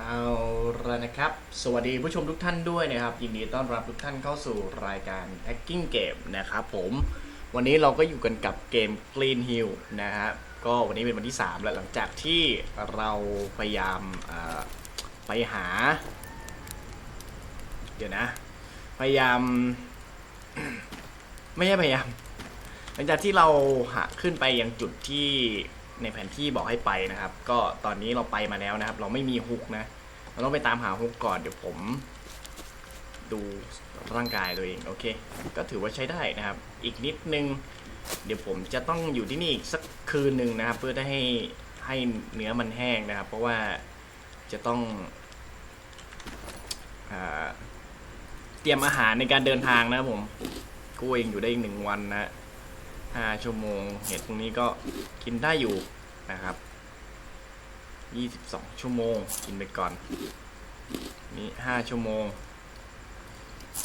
เอาละนะครับ สวัสดีผู้ชมทุกท่านด้วยนะครับ ยินดีต้อนรับทุกท่านเข้าสู่รายการ Hacking Game นะครับผม วันนี้เราก็อยู่กันกับเกม Clean Hill นะฮะ ก็วันนี้เป็นวันที่ 3 แล้วหลังจากที่เราพยายามไปหา เดี๋ยวนะ พยายาม ไม่ใช่พยายาม หลังจากที่เราหาขึ้นไปยังจุดที่ ในแผนที่บอกให้ไปนะครับ ก็ตอนนี้เราไปมาแล้วนะครับ เราไม่มีฮุกนะ เราต้องไปตามหาฮุกก่อนเดี๋ยวผม ดูร่างกายตัวเองโอเค ก็ถือว่าใช้ได้นะครับ อีกนิดนึง เดี๋ยวผมจะต้องอยู่ที่นี่อีกสักคืนหนึ่งนะครับ เพื่อได้ให้ให้เนื้อมันแห้งนะครับ เพราะว่าจะต้องอเตรียมอาหารในการเดินทางนะครับผมกูเองอยู่ได้อีกหนึ่งวันนะ ห้าชั่วโมง เห็ดพวกนี้ก็กินได้อยู่นะครับยี่สิบสองชั่วโมงกินไปก่อน นี่ห้าชั่วโมง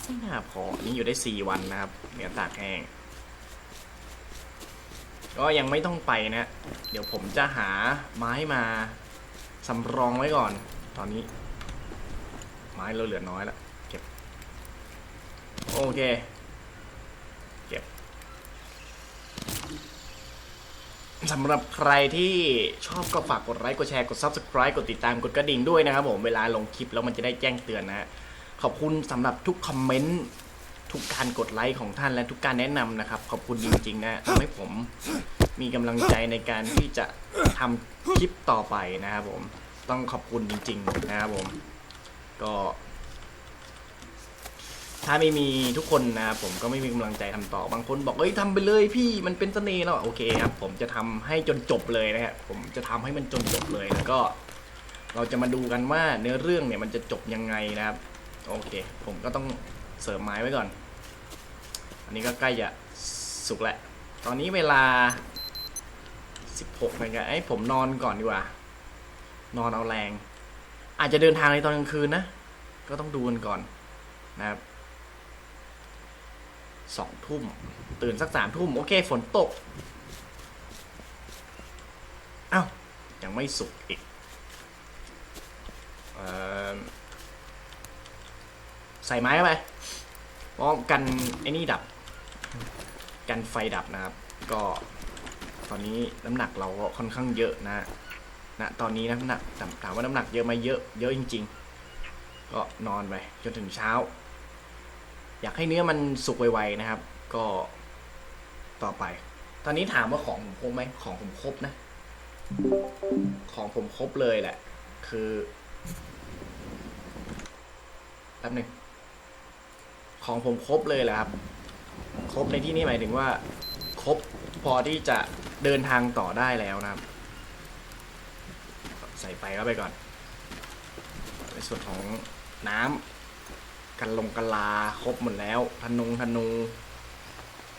ไม่น่าพอ นี่อยู่ได้สี่วันนะครับ เนื้อตากแห้ง ก็ยังไม่ต้องไปนะ เดี๋ยวผมจะหาไม้มาสำรองไว้ก่อน ตอนนี้ ไม้เราเหลือน้อยแล้ว เก็บ โอเค สำหรับใครที่ชอบก็ฝากกดไลค์กดแชร์กด Subscribe กดติดตามกดกระดิ่งด้วยนะครับผมเวลาลงคลิปแล้วมันจะได้แจ้งเตือนนะฮะขอบคุณสำหรับทุกคอมเมนต์ทุกการกดไลค์ของท่านและทุกการแนะนำนะครับ ขอบคุณจริงๆนะทำให้ผมมีกำลังใจในการที่จะทำคลิปต่อไปนะครับผมต้องขอบคุณจริง ๆ นะครับผมก็ ถ้าไม่มีทุกคนนะครับผมก็ไม่มีกำลังใจทำต่อบางคนบอกเอ้ยทำไปเลยพี่มันเป็นเสน่ห์แล้วโอเคครับ ผมจะทำให้จนจบเลยนะฮะผมจะทำให้มันจนจบเลยแล้วก็ เราจะมาดูกันว่าเนื้อเรื่องเนี่ยมันจะจบยังไงนะครับ โอเค ผมก็ต้องเสริมไม้ไว้ก่อน อันนี้ก็ใกล้จะสุกแล้วตอนนี้เวลา 16นาฬิกาไอ้ผมนอนก่อนดีกว่า นอนเอาแรง อาจจะเดินทางในตอนกลางคืนนะ ก็ต้องดูกันก่อนนะครับ สองทุ่ม ตื่นสักสามทุ่ม โอเคฝนตกเอ้ายังไม่สุกอีกอใส่ไม้เข้าไปป้องกันไอ้นี่ดับ กันไฟดับนะครับ ก็ตอนนี้น้ำหนักเราก็ค่อนข้างเยอะนะนะตอนนี้น้ำหนักถามว่าน้ำหนักเยอะไหมเยอะ เยอะจริง ๆ ก็นอนไปจนถึงเช้า อยากให้เนื้อมันสุกไวๆนะครับ ก็ต่อไป ตอนนี้ถามว่าของผมครบไหมของผมครบนะ ของผมครบเลยแหละ คือแป๊บหนึ่งของผมครบเลยแหละครับ ครบในที่นี้หมายถึงว่า ครบพอที่จะเดินทางต่อได้แล้วนะครับ ใส่ไปเข้าไปก่อน ในส่วนของน้ำ กันลงกลาครบหมดแล้วธนูธนู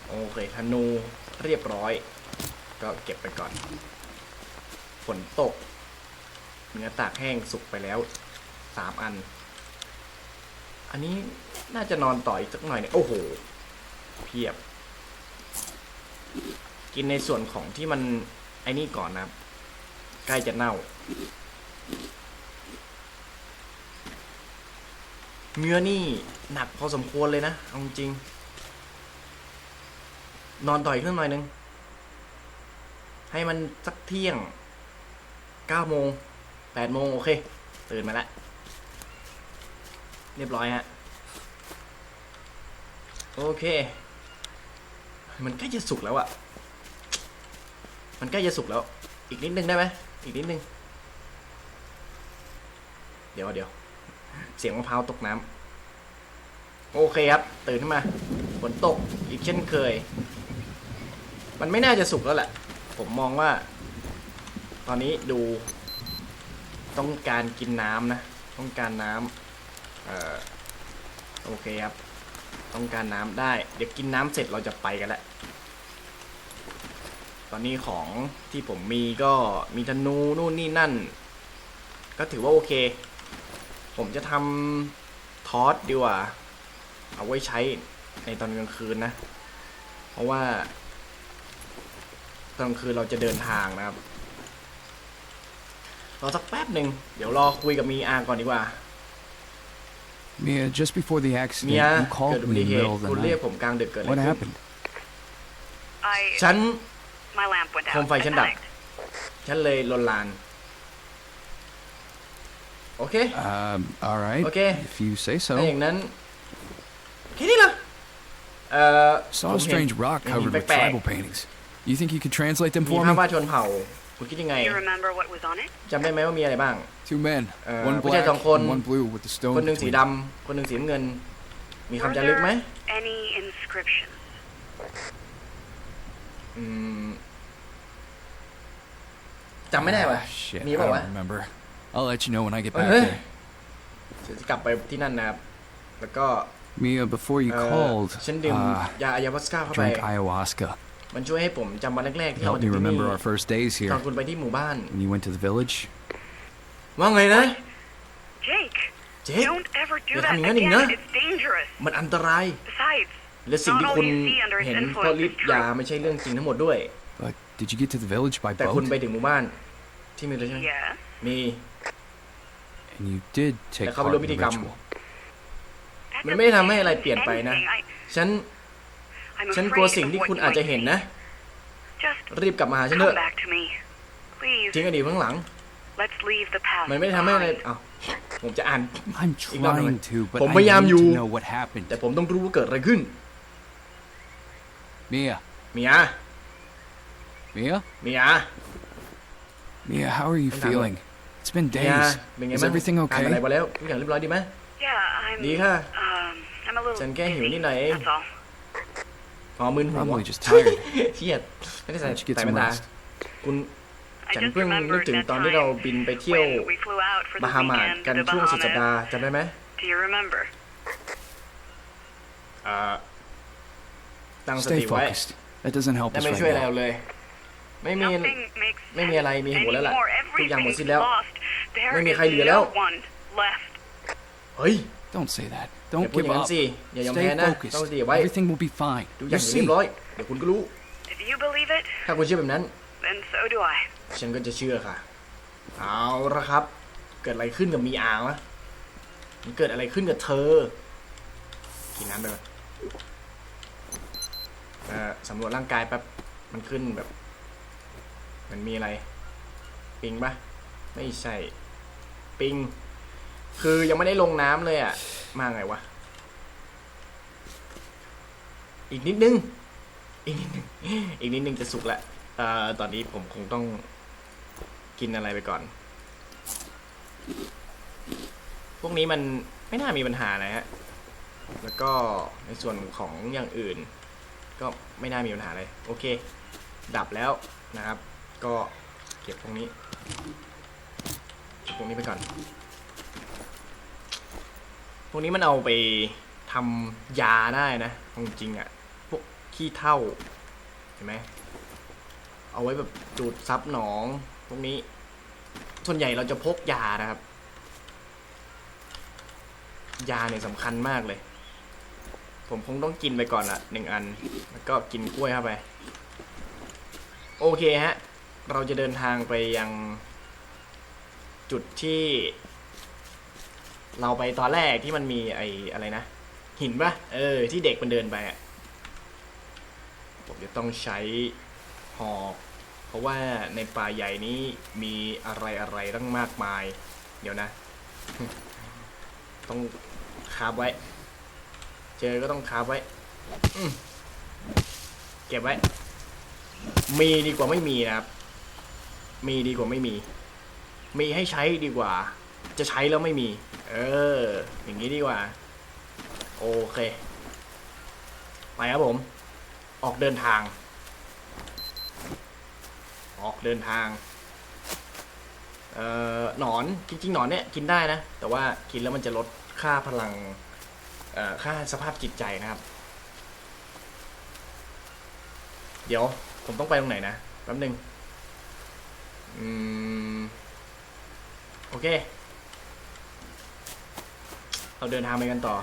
โอเคธนูเรียบร้อย ก็เก็บไปก่อน ฝนตก เนื้อตากแห้งสุกไปแล้วสามอัน อันนี้น่าจะนอนต่ออีกสักหน่อยเนี่ยโอ้โห เพียบ กินในส่วนของที่มันไอ้นี่ก่อนนะครับ ใกล้จะเน่า เนื้อนี่หนักพอสมควรเลยนะเอาจริง นอนต่อยขึ้นหน่อยนึง ให้มันสักเที่ยงเก้าโมงแปดโมงโอเค ตื่นมาแล้ว เรียบร้อยฮะ โอเค มันใกล้จะสุกแล้วอะมันใกล้จะสุกแล้ว อีกนิดนึงได้ไหมอีกนิดนึง เดี๋ยวเดี๋ยว เสียงมะพร้าวตกน้ำโอเคครับ ตื่นขึ้นมาฝนตกอีกเช่นเคย มันไม่น่าจะสุกแล้วแหละ ผมมองว่า ตอนนี้ดูต้องการกินน้ำนะ ต้องการน้ำเอ่อโอเคครับ ต้องการน้ำได้ เดี๋ยวกินน้ำเสร็จเราจะไปกันแล้วตอนนี้ของที่ผมมีก็มีธนูนู่นนี่นั่น ก็ถือว่าโอเค ผมจะทำทอสดีกว่า เอาไว้ใช้ในตอนกลางคืนนะ เพราะว่า ตอนกลางคืนเราจะเดินทางนะครับ รอสักแป๊บหนึ่งเดี๋ยวรอคุยกับมีอาก่อนดีกว่า Mia, just before the เมี accident, ย you เกิด called อุบั me ติ in เห the ตุ middle of the คุณเรียก night. ผมกลางดึกเกิดอะไร What ขึ้น happened? I ฉัน my lamp went โค out. มไฟ I ฉันดับ panicked. ฉันเลยลนลาน โอเค Um, all right. Okay. If you say ถ้าอ so. ย่างนั้นแค่นี้เหรอเอ่อ Saw ผม a เห็น strange rock เห็น covered with แปลก tribal paintings. You think you could translate them ๆมี for ภาพ me? วาดชนเผ่า คุณคิดยังไง Do you remember what was on it? จำได้ไหมว่ามีอะไรบ้าง Two men, Uh, one ผู้ชาย black สองคน and one blue with the ค stone นหนึ่งสี between. ดำคนหนึ่งสีน้ำเงิน มี Were คำจารึกไหม there any inscriptions? อืมจำไม่ได้ว่ะ Ah, shit, มี I เปล่าวะ don't remember. I'll let you know when I get เฮ้ back ย there. เดี๋ยวจะกลับไปที่นั่นนะครับ แล้วก็ Mia, before you เอ่อ called, ฉันดื่ม uh, ยาอายาวัสก้าเข้าไป drank ayahuasca. มันช่วยให้ผมจำวันแรกๆที่เรา Helped ถึ me งที่นี่ remember our first days ต here อนคุณไปที่หมู่บ้าน when you went to the village. ว่าไงนะ Jake, เจ๊ don't ever do อย่า that ทำอย่างนั้นอีก again. นะ It's dangerous. มันอันตราย Besides, และสิ่งที่คุณ Not all you see under its เห็น influence เพราะฤทธิ์ is true. ยาไม่ใช่เรื่องจริงทั้งหมดด้วย But did you get to the village by แต่คุณ boat? ไปถึงหมู่บ้าน ที่มีเลยใช่ไหม yes. มี And you did take แต่เขาไป part ร่วม in พิ the ธีกรรม ritual. That มัน doesn't ไม่ได้ทำให้อะไร change เปลี่ยนไปนะ anything. I, ฉัน I'm ฉันกลัว afraid สิ่ง of ที่ what คุณ you อาจจะ might เห็น see. นะ Just รีบกลับมาหาฉันเถ come อะ back to me. Please, ทิ้งอดีตข้างหลัง let's leave the past มันไม่ได้ทำให้อะไร behind. อ้าวผมจะอ่าน I'm Ignore trying me. to, but ผม I พยายาม need อยู่ to know what happened. แต่ผมต้องรู้ว่าเกิดอะไรขึ้น Mia, เมีย Mia, เมีย Mia, how are you Hang on. feeling? It's been เมีย days. เป็นไง Is บ้าง everything ทานอะไร okay? มาแล้วทุกอย่างเรียบร้อยดีไหม Yeah, I'm. ดีค่ะ Um, I'm a little ฉันแค่หิว dizzy, นิดหน่อยเอง That's all. อ๋อมึนหัว Probably just tired. เครียดไม่ได้ใส่ Why don't you get ใส่ some แว่นตา rest? คุณ I ฉัน just เพิ่งนึก remembered ถึง that ตอนที่เรา time บินไปเที่ยว when we flew out for บา the ฮามาด weekend กัน to the ช่วงสุดสัปดา Bahamas. ห์จำได้ไหม Do you remember? เอ่อตั้งส Stay ติไว้ focused. That doesn't help นั่น us ไม่ right ช่วยอะไร now. เราเลย ไม่มี Nothing makes ไม่มีอะไรมีหัวแล้วล่ะ anymore. ทุกอย่างหมด Everything's สิ้นแล้ว lost. There ไม่มี is ใครเหลือแล้ว no one left. เฮ้ย Don't say that. อย่า Don't พูดอ give ย่างนั้น up. สิ อย่ายอม Stay แพ้นะ focused. ตั้งสติไว้ Everything will be fine. ทุกอย่า You งอยู่เรีย see. บร้อย เดี๋ยวคุณก็รู้ If you believe it, ถ้าคุณเชื่อแบบนั้น then so do I. ฉันก็จะเชื่อค่ะ เอาละครับ เกิดอะไรขึ้นกับมีอาวะมันเกิดอะไรขึ้นกับเธอ กินน้ำไปก่อนเอ่อสำรวจร่างกายแป๊บ มันขึ้นแบบ มันมีอะไร ปิงปะไม่ใช่ ปิง คือยังไม่ได้ลงน้ำเลยอะมาไงวะ อีกนิดนึง อีกนิดนึง อีกนิดนึงจะสุกละเอ่อตอนนี้ผมคงต้องกินอะไรไปก่อน พวกนี้มันไม่น่ามีปัญหาอะฮะ แล้วก็ในส่วนของอย่างอื่น ก็ไม่น่ามีปัญหาอะไรโอเค ดับแล้วนะครับ ก็เก็บพวกนี้ เก็บพวกนี้ไปก่อนพวกนี้มันเอาไปทำยาได้นะจริงๆอะ่ะ พวกขี้เท่า เห็นไหม เอาไว้แบบดูดซับหนองพวกนี้ ส่วนใหญ่เราจะพกยานะครับ ยาเนี่ยสำคัญมากเลย ผมคงต้องกินไปก่อนละหนึ่งอัน แล้วก็กินกล้วยเข้าไป โอเคฮะ เราจะเดินทางไปยัง จุดที่ เราไปตอนแรกที่มันมีไอ้อะไรนะ หินปะเออ ที่เด็กมันเดินไปอะผมจะต้องใช้หอกเพราะว่าในป่าใหญ่นี้มีอะไรอะไรตั้งมากมาย เดี๋ยวนะ ต้องคาบไว้ เจอก็ต้องคาบไว้เก็บไว้ มีดีกว่าไม่มีนะครับ มีดีกว่าไม่มี มีให้ใช้ดีกว่า จะใช้แล้วไม่มี เออ อย่างนี้ดีกว่า โอเค ไปครับผม ออกเดินทาง ออกเดินทาง เอ่อ หนอน จริงๆ หนอนเนี่ยกินได้นะ แต่ว่ากินแล้วมันจะลดค่าพลัง เอ่อ ค่าสภาพจิตใจนะครับ เดี๋ยว ผมต้องไปตรงไหนนะ แป๊บหนึง อืม โอเค เราเดินทางไปกันต่อ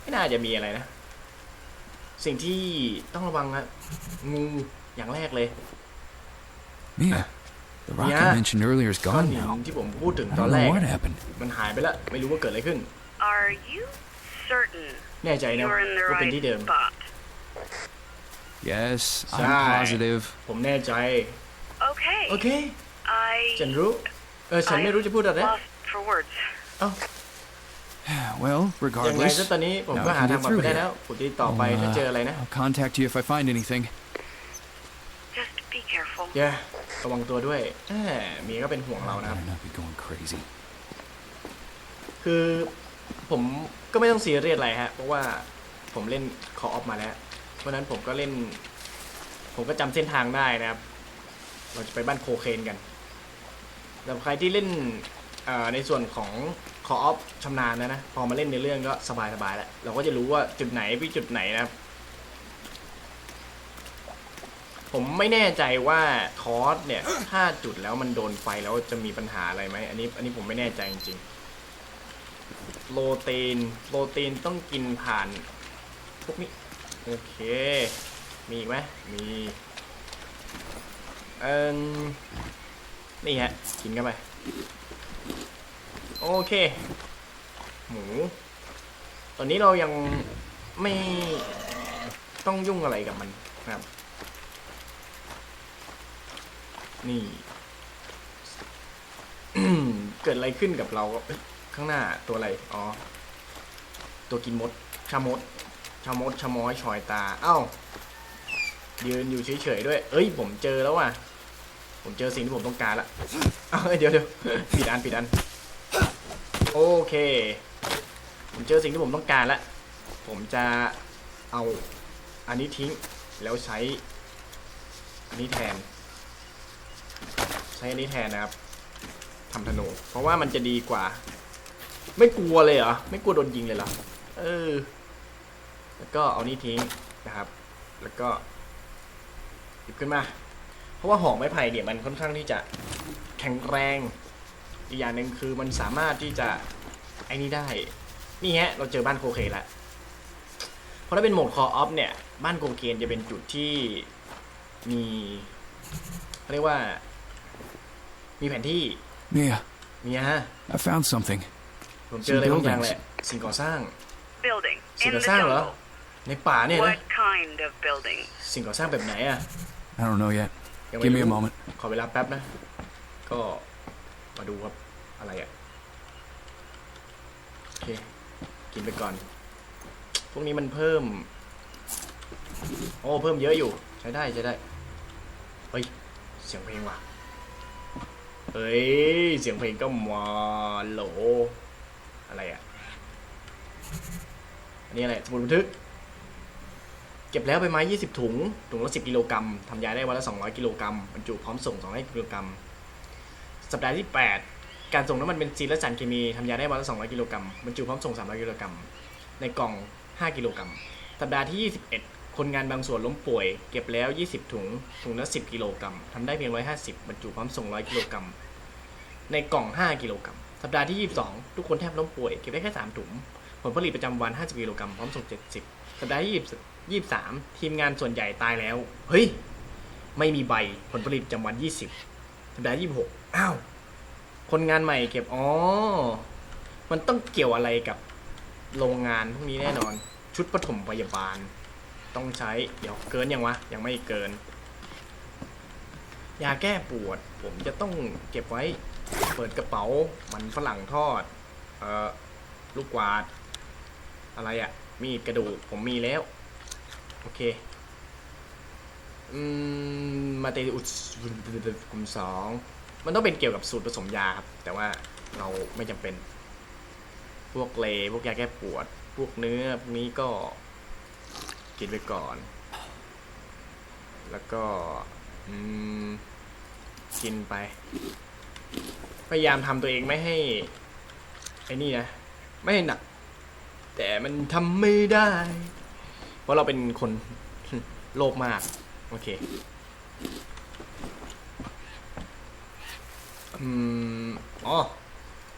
ไม่น่าจะมีอะไรนะ สิ่งที่ต้องระวังนะงูอย่างแรกเลย Mia, the rock Yeah. I mentioned earlier is ก้อน gone หิน now. ที่ผมพูดถึง I ตอน don't แร know ก what อะ happened. มันหายไปแล้ว ไม่รู้ว่าเกิดอะไรขึ้น Are you certain แน่ใจนะ you're in the ว่าเป็น right ที่เดิม spot? Yes, I'm Sai. positive. ผมแน่ใจ Okay. โอเคฉัน I รู้ เออ ฉันไม่รู้จะพูดอะไร lost for words. เอ้า Well, ยังไง regardless, ซะตอนนี้ผม now ก็ I หา can ทาง get กลับไป through ได้ here. แล้วผมติดต่อไป I'll, ถ้า uh, เจออะไรนะ I'll contact you if I find anything. Just be careful. เย้ระวังตัวด้วยแหมเมียก็เป็นห่วงเรา I นะครับ better not be going crazy. คือผมก็ไม่ต้องซีเรียสอะไรฮะ เพราะว่าผมเล่นคอออฟมาแล้ว เพราะฉะนั้นผมก็เล่น ผมก็จำเส้นทางได้นะครับ เราจะไปบ้านโคเคนกันสำหรับใครที่เล่นในส่วนของคอออฟชำนาญนะนะ พอมาเล่นในเรื่องก็สบายสบายๆแล้ว เราก็จะรู้ว่าจุดไหนพี่จุดไหนนะครับ ผมไม่แน่ใจว่าทอสเนี่ยถ้าจุดแล้วมันโดนไฟแล้วจะมีปัญหาอะไรไหมอันนี้อันนี้ผมไม่แน่ใจจริงๆโรตีนโรตีนต้องกินผ่านพวกนี้ โอเค มีอีกไหมมี เอิมนี่ฮะกินกันไป โอเค หมู ตอนนี้เรายังไม่ต้องยุ่งอะไรกับมันนะครับ นี่ เกิดอะไรขึ้นกับเราข้างหน้าตัวอะไร อ๋อ ตัวกินมดชามดชามดชะม้อยชอยตา เอ้า ยืนอยู่เฉยๆด้วย เอ้ย ผมเจอแล้วว่ะ ผมเจอสิ่งที่ผมต้องการละเอ้ยเดี๋ยวเดี๋ยวปิดอันปิดอัน โอเค ผมเจอสิ่งที่ผมต้องการแล้วผมจะเอาอันนี้ทิ้งแล้วใช้ อันนี้แทน ใช้อันนี้แทนนะครับทำธนูเพราะว่ามันจะดีกว่า ไม่กลัวเลยเหรอไม่กลัวโดนยิงเลยเหรอเออ แล้วก็เอานี้ทิ้งนะครับ แล้วก็หยิบขึ้นมา เพราะว่าหอกไม้ไผ่เนี่ยมันค่อนข้างที่จะแข็งแรง อีกอย่างหนึ่งคือมันสามารถที่จะไอ้นี่ได้ นี่ฮะเราเจอบ้านโคเคนแล้วเพราะถ้าเป็นโหมดคออฟเนี่ย บ้านโคเคนจะเป็นจุดที่มีเขาเรียกว่า มีแผนที่ Mia, มีฮะ I found something. ผมเจออะไรบางอย่างแหละสิ่งก่อสร้าง Building Sino in the sa- jungle. ในป่าเนี่ยนะ What kind of building? สิ่งก่อสร้างแบบไหนอะ I don't know yet. ยัง Give me รู้ a moment. ขอเวลาแป๊บนะ ก็มาดูครับ อะไรอะโอเค กินไปก่อน พวกนี้มันเพิ่ม โอ้ เพิ่มเยอะอยู่ ใช้ได้ใช้ได้ เฮ้ย เสียงเพลงว่ะ เฮ้ย เสียงเพลงก็มาโหล อะไรอะอันนี้อะไร สมุดบันทึกเก็บแล้วใบไม้ 20 ถุง ถุงละ 10 กิโลกรัมทำยาได้วันละ 200 กิโลกรัมบรรจุพร้อมส่ง 200 กิโลกรัม สัปดาห์ที่ 8 การส่งน้ำมันเบนซินและสารเคมีทำยาได้วันละ 200 กิโลกรัมบรรจุพร้อมส่ง 300 กิโลกรัม ในกล่อง 5 กิโลกรัม สัปดาห์ที่ 21 คนงานบางส่วนล้มป่วย เก็บแล้ว 20 ถุง ถุงละ 10 กิโลกรัมทำได้เพียง 150 บรรจุพร้อมส่ง 100 กิโลกรัม ในกล่อง 5 กิโลกรัม สัปดาห์ที่ 22 ทุกคนแทบล้มป่วย เก็บได้แค่ 3 ถุง ผลผลิตประจำวัน 50 กิโลกรัมพร้อมส่ง 70 สัปดาห์ที่20 23ทีมงานส่วนใหญ่ตายแล้ว เฮ้ย ไม่มีใบผลผลิตจำวัน20สัปดาห์ที่26อ้าว คนงานใหม่เก็บ อ๋อ มันต้องเกี่ยวอะไรกับโรงงานพวกนี้แน่นอน ชุดปฐมพยาบาล ต้องใช้ เดี๋ยวเกินยังวะ ยังไม่เกิน ยาแก้ปวด ผมจะต้องเก็บไว้ เปิดกระเป๋า มันฝรั่งทอด เอ่อ ลูกกวาด อะไรอะมีดกระดูก ผมมีแล้ว โอเค อืม มาเตอุสกลุ่มสอง มันต้องเป็นเกี่ยวกับสูตรผสมยาครับ แต่ว่าเราไม่จำเป็น พวกเลพวกยาแก้ปวด พวกเนื้อพวกนี้ก็กินไปก่อน แล้วก็ อืม กินไป พยายามทำตัวเองไม่ให้ ไอ้นี่นะ ไม่ให้หนัก แต่มันทำไม่ได้ เพราะเราเป็นคนโลภมาก โอเคอืมอ๋อ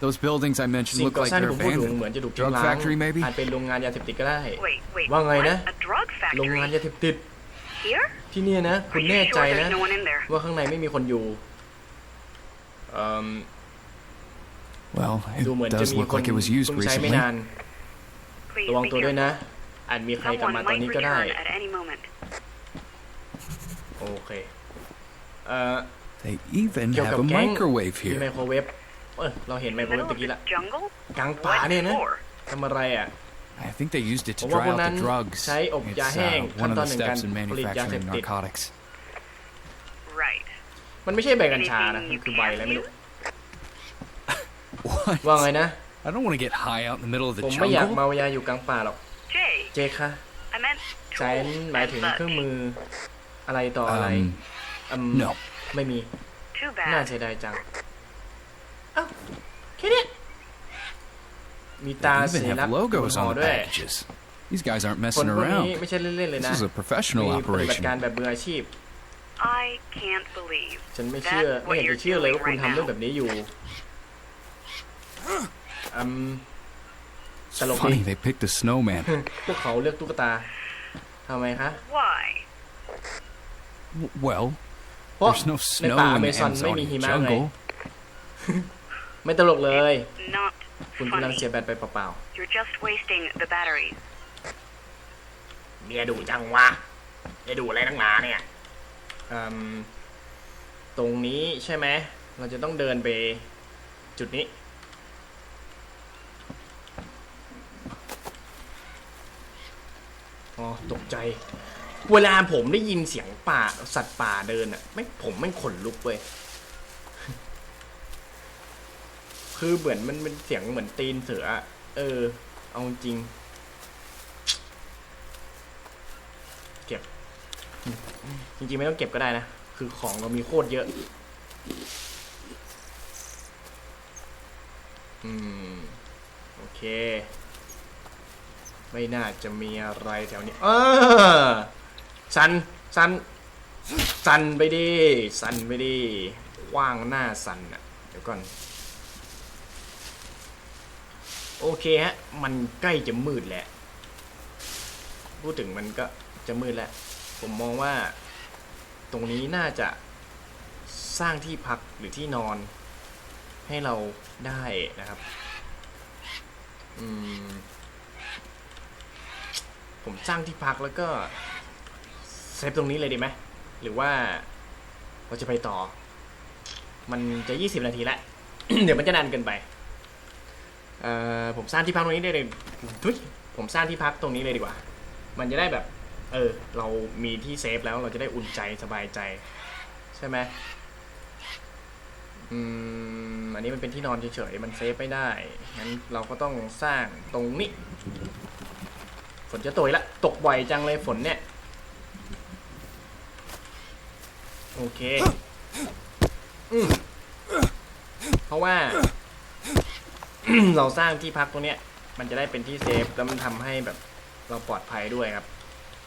Those buildings I mentioned สิ่ง look ก่อ like สร้างที่ they're ผมพูดถึง abandoned. เหมือนจะถูกทิ้ง Drug ร้าง factory, maybe? อาจเป็นโรงงานยาเสพติดก็ได้ Wait, wait. ว่าไง what? นะ A drug โรงงาน factory? ยาเสพติด Here? ที่เนี่ยนะ คุณ Are you แน่ใจ sure นะ there's no one in there? ว่าข้างในไม่มีคนอยู่เอ่ม Well, ดูเหมือน it จะ does มี look คน like it was used เพิ่งใช้ไม่ recently. นาน Please ระวัง be ตัวด้วย careful. นะ อาจมีใครกลับ Someone มาตอน might นี้ก็ได้ return at any moment. โอเค เอ่อ They even เกี่ยวกับ have a แก๊ง microwave มี here. ไมโครเวฟเออเราเห็นไมโครเว Middle ฟ of ตะกี้ the ละ jungle? กลางป่า What เนี่ยนะ for? ทำอะไรอ่ะ I think they used it ผ to มว่า dry พวก out นั้น the drugs. ใช้อบยา It's แห้ง uh, ขั้น one of ตอน the หนึ่งการ steps in ผลิตยาเสพ manufacturing ติด narcotics. Right. มันไม่ใช่ใบกัญชานะ Anything มัน you คือใบ can't อะไรไม่รู้ use? What? ว่าไงนะ I don't want to get high out in the middle of the ผมไม่อยาก jungle. เมายาอยู่กลางป่าหรอก Jay, เจคะ I meant ใช้ tools หมาย and ถึง such. เครื่องมืออะไรต่ออะไร Um, อืม no. ไม่มี Too น่า bad. เสียดายจัง เอ้าแค่เนี้ยมี They ตา even สีลัก have logos ห่อ on the ด้วย packages. These guys aren't คน messing พวกนี้ around. ไม่ใช่เล่นๆเลย This นะ is a professional มีปฏิบัติ operation. การแบบมืออาชีพ I can't believe ฉันไม่เชื่อ That's ไม่ what เห็นจะ you're เชื่อเลยว่า doing คุณ right ทำเรื่อง now. แบบนี้อยู่อืม It's Hello, funny Pete. they picked a snowman. พวกเขาเลือกตุ๊กตาทำไมคะ why. W- well, เพราะ there's no ใน snow ป่าอ in เม the ซอนไม่มีหิ Amazonian มะไง jungle. ไม่ตลกเลย Not คุณกำลัง funny. เสียแบตไปเปล่า You're just wasting the batteries. ๆเมียดูจังวะเมียดูอะไรตั้งนานเนี่ยอืมตรงนี้ใช่ไหม เราจะต้องเดินไปจุดนี้ อ๋อ ตกใจ เวลาผมได้ยินเสียงป่าสัตว์ป่าเดินอะไม่ผมไม่ขนลุกเว้ยคือเหมือนมันเป็นเสียงเหมือนตีนเสือ เออ เอาจริง เก็บ จริงๆไม่ต้องเก็บก็ได้นะ คือของเรามีโคตรเยอะ อืม โอเค ไม่น่าจะมีอะไรแถวนี้ เออสันสันสันไปดิสันไปดิว้างหน้าสันอะเดี๋ยวก่อน โอเคฮะ มันใกล้จะมืดแล้ว พูดถึงมันก็จะมืดแล้ว ผมมองว่า ตรงนี้น่าจะสร้างที่พักหรือที่นอน ให้เราได้นะครับ อืม ผมสร้างที่พักแล้วก็เซฟตรงนี้เลยดีไหมหรือว่าเราจะไปต่อ มันจะ 20 นาทีแล้ว เดี๋ยวมันจะนานเกินไปเอ่อผมสร้างที่พักตรงนี้ได้เลยทุยผมสร้างที่พักตรงนี้เลยดีกว่า มันจะได้แบบ เออ เรามีที่เซฟแล้วเราจะได้อุ่นใจสบายใจ ใช่ไหมอืมอันนี้มันเป็นที่นอนเฉยๆมันเซฟไม่ได้งั้นเราก็ต้องสร้างตรงนี้ ฝนจะตกอีกละตกบ่อยจังเลยฝนเนี่ย โอเคอเพราะว่า เราสร้างที่พักตรงเนี้ย มันจะได้เป็นที่เซฟแล้วมันทำให้แบบ เราปลอดภัยด้วยครับ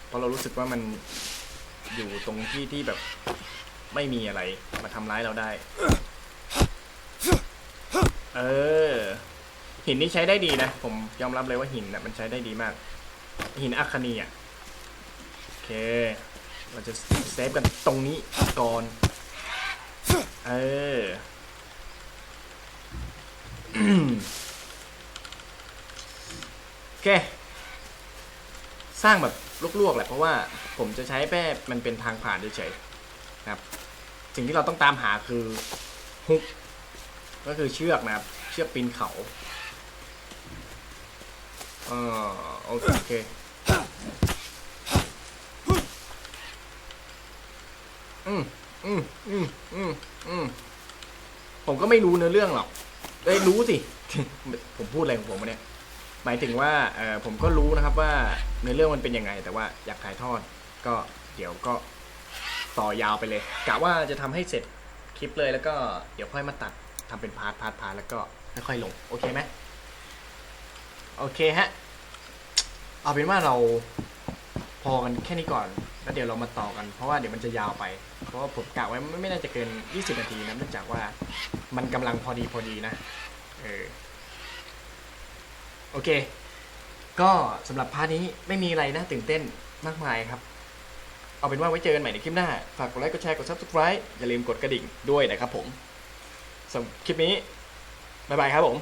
เพราะเรารู้สึกว่ามันอยู่ตรงที่ที่แบบ ไม่มีอะไร มาทำร้ายเราได้ เออหินนี่ใช้ได้ดีนะ ผมยอมรับเลยว่าหินนะมันใช้ได้ดีมาก หินอัคนีอะโอเค เราจะเซฟกันตรงนี้ก่อน เออโอเค สร้างแบบลวกๆแหละเพราะว่าผมจะใช้แค่มันเป็นทางผ่านเฉยๆนะครับ สิ่งที่เราต้องตามหาคือฮุก ก็คือเชือกนะครับ เชือกปีนเขา อ่าโอเคอืมอืมอืมอืมอืมผมก็ไม่รู้เนื้อเรื่องหรอกเอ้ยรู้สิ ผมพูดอะไรของผมวะเนี่ย หมายถึงว่าเออผมก็รู้นะครับว่าเนื้อเรื่องมันเป็นยังไง แต่ว่าอยากถ่ายทอด ก็เดี๋ยวก็ต่อยาวไปเลยกะว่าจะทำให้เสร็จคลิปเลยแล้วก็เดี๋ยวค่อยมาตัดทำเป็นพาร์ทพาร์ทพาร์ทแล้วก็ค่อยๆลง โอเคไหม โอเคฮะ เอาเป็นว่าเราพอกันแค่นี้ก่อน แล้วเดี๋ยวเรามาต่อกัน เพราะว่าเดี๋ยวมันจะยาวไป เพราะว่าผมกะไว้ไม่ไม่น่าจะเกิน 20 นาทีนะเนื่องจากว่ามันกำลังพอดีพอดีนะ เออ โอเค ก็สำหรับพาร์ทนี้ไม่มีอะไรนะตื่นเต้นมากมายครับ เอาเป็นว่าไว้เจอกันใหม่ในคลิปหน้า ฝากกดไลค์ กดแชร์ กด subscribe อย่าลืมกดกระดิ่งด้วยนะครับผมสำหรับคลิปนี้ บ๊ายบายครับผม